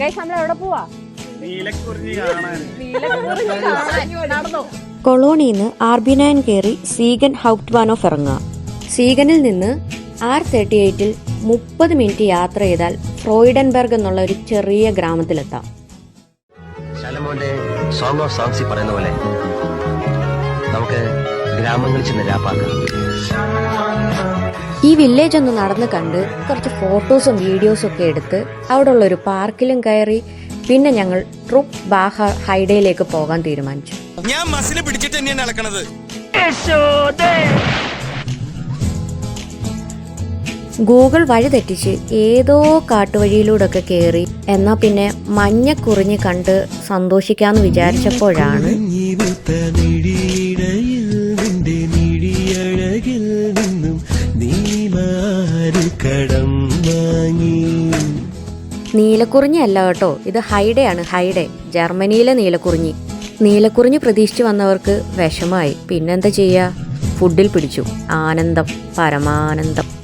Guys നമ്മൾ എവിടെ പോവാ? നീലക്കുറിഞ്ഞി കാണാൻ നീലക്കുറിഞ്ഞി കാണാൻ. നടന്നോ കൊളോണിയിൽ നിന്ന് ആർ ബി നയൻ കയറി സീഗൻ ഹൗട്ട്വാനോഫ് ഇറങ്ങുക. സീഗനിൽ നിന്ന് ആർ തേർട്ടി എയ്റ്റിൽ മുപ്പത് മിനിറ്റ് യാത്ര ചെയ്താൽ ഫ്രോയിഡൻബർഗ് എന്നുള്ള ഒരു ചെറിയ ഗ്രാമത്തിലെത്താം. ശലമോന്റെ സോങ് ഓഫ് സോങ്സി പറയുന്ന പോലെ നമുക്ക് ഗ്രാമങ്ങളിൽ ചെന്ന് രാപ്പാക്കാം. ഈ വില്ലേജ് ഒന്ന് നടന്ന് കണ്ട് കുറച്ച് ഫോട്ടോസും വീഡിയോസും ഒക്കെ എടുത്ത് അവിടെയുള്ള ഒരു പാർക്കിലും കയറി പിന്നെ ഞങ്ങൾ ട്രുപ്പ് ബാഹ ഹൈഡയിലേക്ക് പോകാൻ തീരുമാനിച്ചു. ഞാൻ മസിനെ പിടിച്ചിട്ട് തന്നെയാണ് ഗൂഗിൾ വഴി തെറ്റിച്ച് ഏതോ കാട്ടുവഴിയിലൂടെയൊക്കെ കയറി എന്നാ പിന്നെ മഞ്ഞ കുറിഞ്ഞ് കണ്ട് സന്തോഷിക്കാന്ന് വിചാരിച്ചപ്പോഴാണ് നീലക്കുറിഞ്ഞി അല്ല കേട്ടോ ഇത് ഹൈഡയാണ് ഹൈഡെ. ജർമ്മനിയിലെ നീലക്കുറിഞ്ഞി. നീലക്കുറിഞ്ഞി പ്രതീക്ഷിച്ചു വന്നവർക്ക് വിഷമായി പിന്നെന്താ ചെയ്യുക ഫുഡിൽ പിടിച്ചു. ആനന്ദം പരമാനന്ദം.